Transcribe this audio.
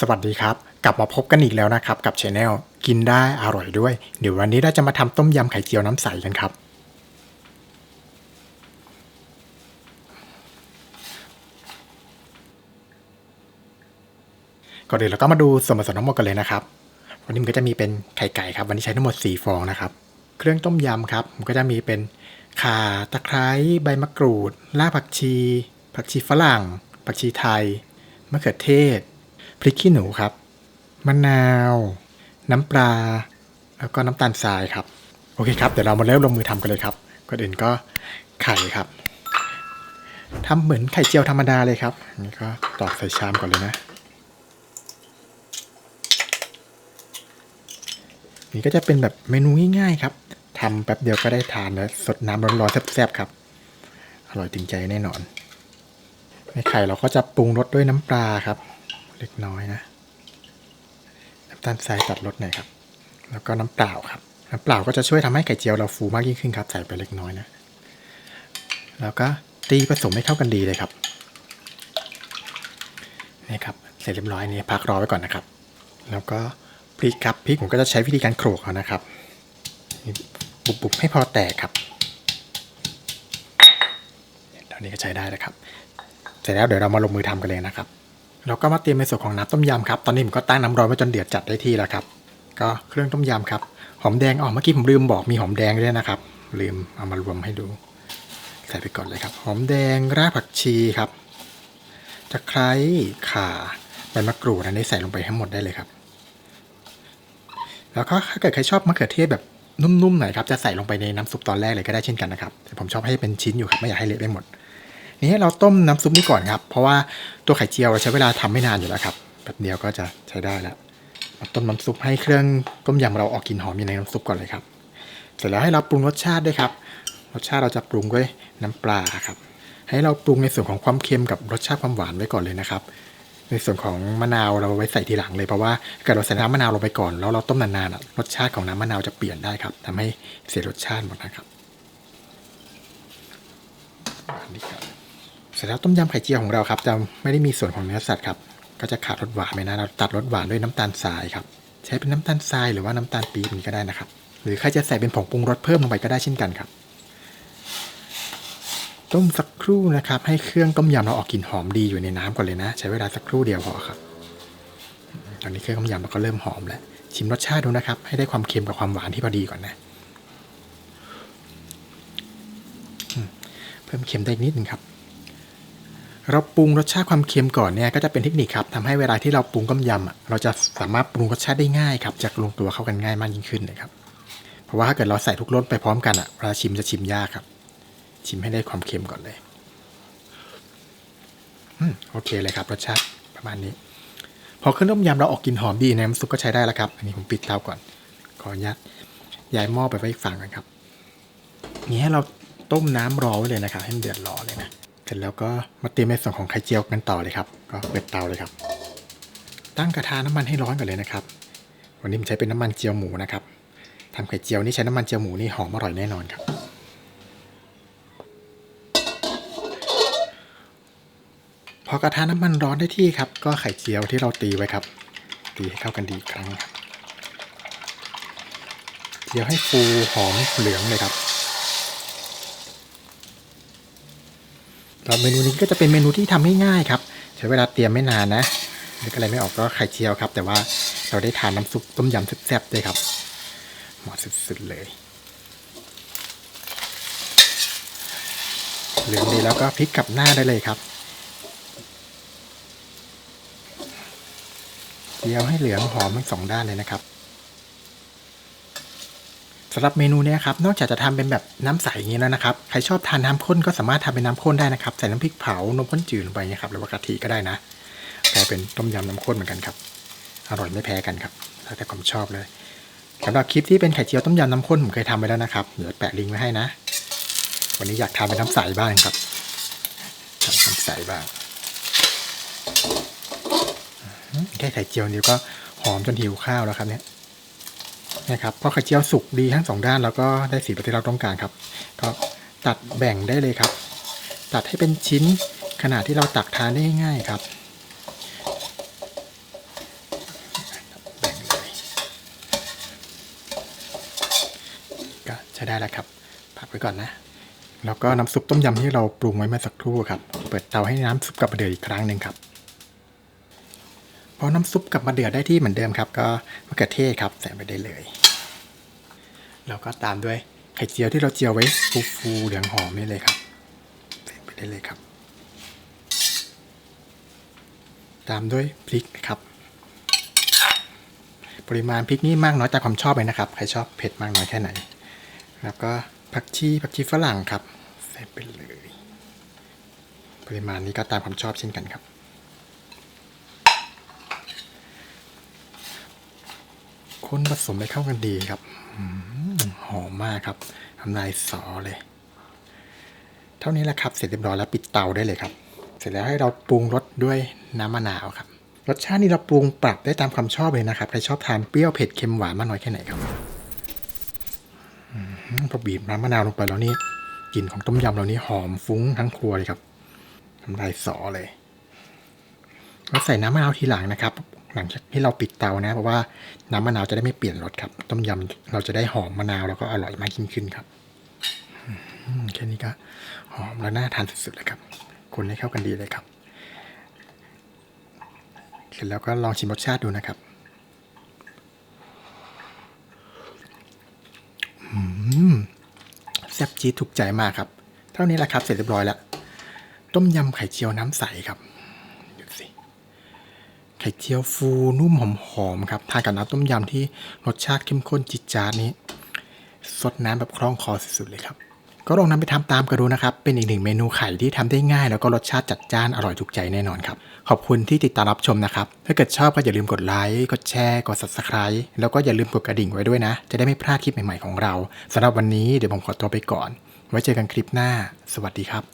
สวัสดีครับ กลับมาพบกันอีกแล้วนะครับกับช anel กินได้อร่อยด้วย เดี๋ยววันนี้เราจะมาทำต้มยำไข่เจียวน้ำใสกันครับ ก่อนอื่นเราก็มาดูส่วนผสมทั้งหมดกันเลยนะครับ วันนี้มันก็จะมีเป็นไข่ไก่ครับ วันนี้ใช้ทั้งหมด 4 ฟองนะครับ เครื่องต้มยำครับ มันก็จะมีเป็นข่าตะไคร้ใบมะกรูดรากผักชี ผักชีฝรั่ง ผักชีไทยมะเขือเทศ พริกขี้หนูครับ มะนาว น้ำปลา แล้วก็น้ำตาลทรายครับ โอเคครับ เดี๋ยวเรามาเริ่มลงมือทำกันเลยครับก่อนอื่นก็ไข่ครับทำเหมือนไข่เจียวธรรมดาเลยครับนนี้ก็ตอกใส่ชามก่อนเลยนะ นี่ก็จะเป็นแบบเมนูง่ายๆครับทำแป๊บเดียวก็ได้ทานแล้วสดน้ำร้อนๆแซ่บๆครับ อร่อยถึงใจแน่นอน ในไข่เราก็จะปรุงรสด้วยน้ำปลาครับ เล็กน้อยนะ น้ำตาลทรายตัดรสหน่อยครับ แล้วก็น้ำเปล่าครับ น้ำเปล่าก็จะช่วยทำให้ไข่เจียวเราฟูมากยิ่งขึ้นครับใส่ไปเล็กน้อยนะ แล้วก็ตีผสมให้เข้ากันดีเลยครับ นี่ครับ เสร็จเรียบร้อยนี่พักรอไว้ก่อนนะครับ แล้วก็พริกครับพริกผมก็จะใช้วิธีการโขลกเอานะครับ บุบๆให้พอแตกครับเท่านี้ก็ใช้ได้แล้วครับ เสร็จแล้วเดี๋ยวเรามาลงมือทำกันเลยนะครับ เราก็มาเตรียมในส่วนของน้ำต้มยำครับ ตอนนี้ผมก็ตั้งน้ำร้อนไว้จนเดือดจัดได้ที่แล้วครับ ก็เครื่องต้มยำครับ หอมแดงอ๋อเมื่อกี้ผมลืมบอกมีหอมแดงด้วยนะครับ ลืมเอามารวมให้ดู ใส่ไปก่อนเลยครับ หอมแดง รากผักชีครับ ตะไคร้ ข่า ใบมะกรูดอันนี้ใส่ลงไปทั้งหมดได้เลยครับ แล้วก็ถ้าเกิดใครชอบมะเขือเทศแบบนุ่มๆหน่อยครับ จะใส่ลงไปในน้ำซุปตอนแรกเลยก็ได้เช่นกันนะครับ แต่ผมชอบให้เป็นชิ้นอยู่ครับ ไม่อยากให้เละไปหมด นี่เราต้มน้ำซุปนี้ก่อนครับ เพราะว่าตัวไข่เจียวเราใช้เวลาทำไม่นานอยู่แล้วครับแบบเดียวก็จะใช้ได้แล้วต้มน้ำซุปให้เครื่องต้มยำเราออกกลิ่นหอมอยู่ในน้ำซุปก่อนเลยครับ เสร็จแล้วให้เราปรุงรสชาติด้วยครับ รสชาติเราจะปรุงด้วยน้ำปลาครับ ให้เราปรุงในส่วนของความเค็มกับรสชาติความหวานไว้ก่อนเลยนะครับ ในส่วนของมะนาวเราไว้ใส่ทีหลังเลยเพราะว่าเกิดเราใส่น้ำมะนาวลงไปก่อนแล้วเราต้มนานๆอะรสชาติของน้ำมะนาวจะเปลี่ยนได้ครับทำให้เสียรสชาติหมดนะครับอันนี้ครับ เสร็จแล้วต้มยำไข่เจียวของเราครับจะไม่ได้มีส่วนของเนื้อสัตว์ครับก็จะขาดรสหวานไปนะเราตัดรสหวานด้วยน้ำตาลทรายครับใช้เป็นน้ำตาลทรายหรือว่าน้ำตาลปี๊บก็ได้นะครับ หรือใครจะใส่เป็นผงปรุงรสเพิ่มลงไปก็ได้เช่นกันครับ ต้มสักครู่นะครับ ให้เครื่องต้มยำเราออกกลิ่นหอมดีอยู่ในน้ำก่อนเลยนะ ใช้เวลาสักครู่เดียวพอครับตอนนี้เครื่องต้มยำเราก็เริ่มหอมแล้วชิมรสชาติดูนะครับ ให้ได้ความเค็มกับความหวานที่พอดีก่อนนะเพิ่มเค็มได้นิดนึงครับ เราปรุงรสชาติความเค็มก่อนเนี่ยก็จะเป็นเทคนิคครับทำให้เวลาที่เราปรุงต้มยำอะเราจะสามารถปรุงรสชาติได้ง่ายครับจะลงตัวเข้ากันง่ายมากยิ่งขึ้นเลยครับเพราะว่าถ้าเกิดเราใส่ทุกรสไปพร้อมกันอะเวลาชิมจะชิมยากครับ ชิมให้ได้ความเค็มก่อนเลยอืมโอเคเลยครับรสชาติประมาณนี้ พอเครื่องต้มยำเราออกกลิ่นหอมดีน้ำซุปก็ใช้ได้แล้วครับ อันนี้ผมปิดเตาก่อนขออนุญาตย้ายหม้อไปไว้อีกฝั่งกันครับนี้ให้เราต้มน้ำรอไว้เลยนะครับให้มันเดือดรอเลยนะ เสร็จแล้วก็มาเตรียมในส่วนของไข่เจียวกันต่อเลยครับ ก็เปิดเตาเลยครับ ตั้งกระทะน้ำมันให้ร้อนก่อนเลยนะครับ วันนี้ผมใช้เป็นน้ำมันเจียวหมูนะครับทำไข่เจียวนี่ใช้น้ำมันเจียวหมูนี่หอมอร่อยแน่นอนครับ พอกระทะน้ำมันร้อนได้ที่ครับ ก็ไข่เจียวที่เราตีไว้ครับ ตีให้เข้ากันดีครั้งครับเจียวให้ฟูหอมเหลืองเลยครับ แล้วเมนูนี้ก็จะเป็นเมนูที่ทำง่ายๆครับ ใช้เวลาเตรียมไม่นานนะนึกอะไรไม่ออกก็ไข่เจียวครับ แต่ว่าเราได้ทานน้ำซุปต้มยำแซ่บๆด้วยครับเหมาะสุดๆเลยเหลืองดีแล้วก็พลิกกลับหน้าได้เลยครับเจียวให้เหลืองหอมทั้งสองด้านเลยนะครับ สำหรับเมนูนี้ครับนอกจากจะทำเป็นแบบน้ำใสอย่างนี้แล้วนะครับใครชอบทานน้ำข้นก็สามารถทำเป็นน้ำข้นได้นะครับใส่น้ำพริกเผานมข้นจืดลงไปนี่ยครับหรือว่ากะทิก็ได้นะกลายเป็นต้มยำน้ำข้นเหมือนกันครับอร่อยไม่แพ้กันครับแล้วแต่ความชอบเลยสำหรับคลิปที่เป็นไข่เจียวต้มยำน้ำข้นผมเคยทำไปแล้วนะครับเดี๋ยวแปะลิงก์ไว้ให้นะ วันนี้อยากทำเป็นน้ำใสบ้างครับทำน้ำใสบ้างแค่ไข่เจียวนี้ก็หอมจนหิวข้าวแล้วครับเนี่ย นะครับก็ไข่เจียวสุกดีทั้งสองด้านแล้วก็ได้สีแบบที่เราต้องการครับ ก็ตัดแบ่งได้เลยครับ ตัดให้เป็นชิ้นขนาดที่เราตักทานได้ง่ายครับก็ใช้ได้แล้วครับพักไว้ก่อนนะแล้วก็น้ำซุปต้มยำที่เราปรุงไว้เมื่อสักครู่ครับ เปิดเตาให้น้ำซุปกลับมาเดือดอีกครั้งหนึ่งครับ พอน้ำซุปกลับมาเดือดได้ที่เหมือนเดิมครับ ก็มะเขือเทศครับใส่ไปได้เลยแล้วก็ตามด้วยไข่เจียวที่เราเจียวไว้ฟูๆเหลืองหอมนี่เลยครับใส่ไปได้เลยครับ ตามด้วยพริกครับ ปริมาณพริกนี่มากน้อยตามความชอบเลยนะครับใครชอบเผ็ดมากน้อยแค่ไหน แล้วก็ผักชีผักชีฝรั่งครับใส่ไปเลย ปริมาณนี้ก็ตามความชอบเช่นกันครับ คนผสมให้เข้ากันดีครับหอมมากครับทำลายสอเลย เท่านี้แหละครับ เสร็จเรียบร้อยแล้วปิดเตาได้เลยครับ เสร็จแล้วให้เราปรุงรสด้วยน้ำมะนาวครับ รสชาตินี้เราปรุงปรับได้ตามความชอบเลยนะครับ ใครชอบทานเปรี้ยวเผ็ดเค็มหวานมากน้อยแค่ไหนครับอพอบีบน้ำมะนาวลงไปแล้วนี่กลิ่นของต้มยำเรานี่หอมฟุ้งทั้งครัวเลยครับทำลายสอเลยเราใส่น้ำมะนาวทีหลังนะครับ หลังจากที่เราปิดเตานะ เพราะว่าน้ำมะนาวจะได้ไม่เปลี่ยนรสครับ ต้มยำเราจะได้หอมมะนาวแล้วก็อร่อยมากยิ่งขึ้นครับแค่นี้ก็หอมแล้วน่าทานสุดๆเลยครับคนให้เข้ากันดีเลยครับ เสร็จแล้วก็ลองชิมรสชาติดูนะครับแซ่บจี๊ดถูกใจมากครับ เท่านี้แหละครับ เสร็จเรียบร้อยแล้ว ต้มยำไข่เจียวน้ำใสครับ ไข่เจียวฟูนุ่มหอมๆครับทานกับน้ำต้มยำที่รสชาติเข้มข้นจิดจาดนี้สดน้ำแบบคล่องคอสุดๆเลยครับ ก็ลองนำไปทำตามกันดูนะครับ เป็นอีกหนึ่งเมนูไข่ที่ทำได้ง่าย แล้วก็รสชาติจัดจ้านอร่อยถูกใจแน่นอนครับ ขอบคุณที่ติดตามรับชมนะครับ ถ้าเกิดชอบก็อย่าลืมกดไลค์กดแชร์กด subscribe แล้วก็อย่าลืมกดกระดิ่งไว้ด้วยนะ จะได้ไม่พลาดคลิปใหม่ๆของเราสำหรับวันนี้เดี๋ยวผมขอตัวไปก่อน ไว้เจอกันคลิปหน้า สวัสดีครับ